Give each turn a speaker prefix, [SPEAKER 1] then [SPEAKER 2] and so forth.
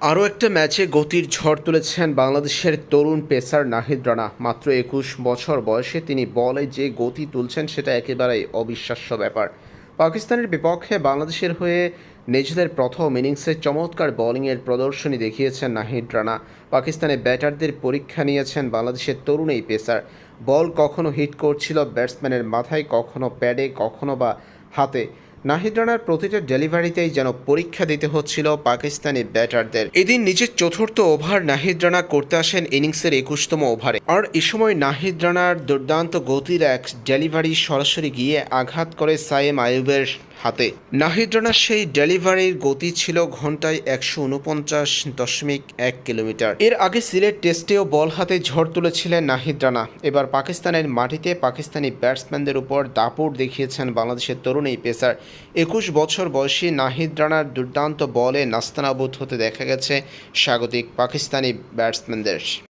[SPEAKER 1] আরও একটা ম্যাচে গতির ঝড় তুলেছেন বাংলাদেশের তরুণ পেসার নাহিদ রানা। মাত্র একুশ বছর বয়সে তিনি বলে যে গতি তুলছেন সেটা একেবারেই অবিশ্বাস্য ব্যাপার। পাকিস্তানের বিপক্ষে বাংলাদেশের হয়ে নিজেদের প্রথম ইনিংসে চমৎকার বোলিংয়ের প্রদর্শনী দেখিয়েছেন নাহিদ রানা। পাকিস্তানে ব্যাটারদের পরীক্ষা নিয়েছেন বাংলাদেশের তরুণ এই পেসার। বল কখনো হিট করছিল ব্যাটসম্যানের মাথায়, কখনো প্যাডে, কখনো বা হাতে। নাহিদ রানার প্রতিটা ডেলিভারিতেই যেন পরীক্ষা দিতে হচ্ছিল পাকিস্তানি ব্যাটারদের। এদিন নিজের চতুর্থ ওভার নাহিদ রানা করতে আসেন ইনিংসের একুশতম ওভারে। আর এ সময় নাহিদ রানার দুর্দান্ত গতির এক ডেলিভারি সরাসরি গিয়ে আঘাত করে সায়েম আয়ুবের হাতে। নাহিদ রানার সেই ডেলিভারির গতি ছিল ঘন্টায় একশো উনপঞ্চাশ দশমিক এক কিলোমিটার। এর আগে সিলেট টেস্টেও বল হাতে ঝড় তুলেছিলেন নাহিদ রানা এবার পাকিস্তানের মাটিতে পাকিস্তানি ব্যাটসম্যানদের উপর দাপট দেখিয়েছেন বাংলাদেশের তরুণ এই পেসার। একুশ বছর বয়সী নাহিদ রানার দুর্দান্ত বলে নাস্তানাবুদ হতে দেখা গেছে স্বাগতিক পাকিস্তানি ব্যাটসম্যানদের।